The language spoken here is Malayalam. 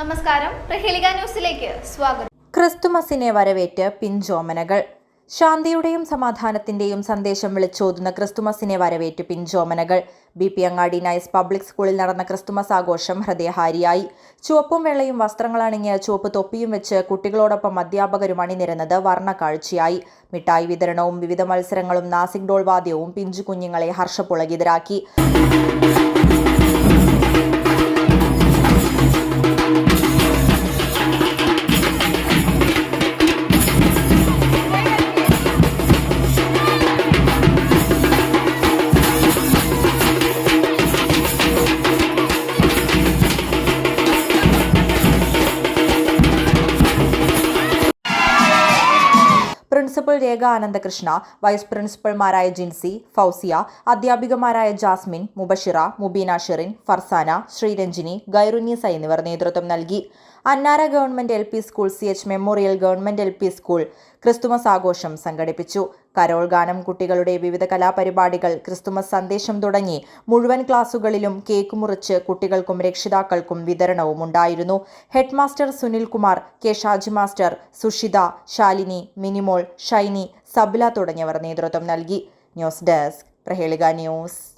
നമസ്കാരം. പ്രഹേളിക ന്യൂസിലേക്ക് സ്വാഗതം. ക്രിസ്തുമസിനെ വരവേറ്റ് പിഞ്ചോമനകൾ ശാന്തിയുടെയും സമാധാനത്തിന്റെയും സന്ദേശം വിളിച്ചോതുന്ന ക്രിസ്തുമസിനെ വരവേറ്റ് പിഞ്ചോമനകൾ B P Angadi nice public സ്കൂളിൽ നടന്ന ക്രിസ്തുമസ് ആഘോഷം ഹൃദയഹാരിയായി. ചുവപ്പും വെള്ളയും വസ്ത്രങ്ങളണിഞ്ഞ് ചുവപ്പ് തൊപ്പിയും വെച്ച് കുട്ടികളോടൊപ്പം അധ്യാപകരും അണിനിരുന്നത് വർണ കാഴ്ചയായി മിഠായി വിതരണവും വിവിധ മത്സരങ്ങളും നാസിക് ഡോൾ വാദ്യവും പിഞ്ചു കുഞ്ഞുങ്ങളെ ഹർഷപുളകിതരാക്കി. പ്രിൻസിപ്പൽ രേഖ ആനന്ദകൃഷ്ണ വൈസ് പ്രിൻസിപ്പൽമാരായ ജിൻസി ഫൗസിയ അധ്യാപികമാരായ ജാസ്മിൻ മുബഷിറ മുബീന ഷെറിൻ ഫർസാന ശ്രീരഞ്ജിനി ഗൈറുന്നീസ എന്നിവർ നേതൃത്വം നൽകി. Annara government L P school C H memorial government L P school Christmas ആഘോഷം സംഘടിപ്പിച്ചു. കരോൾ ഗാനം കുട്ടികളുടെ വിവിധ കലാപരിപാടികൾ ക്രിസ്തുമസ് സന്ദേശം തുടങ്ങി മുഴുവൻ ക്ലാസുകളിലും കേക്ക് മുറിച്ച് കുട്ടികൾക്കും രക്ഷിതാക്കൾക്കും വിതരണവും ഉണ്ടായിരുന്നു. Headmaster Sunil Kumar K Shaji master Sushitha Shalini Minimol Shiny Sabila തുടങ്ങിയവർ നേതൃത്വം നൽകി. News desk Prahelika news.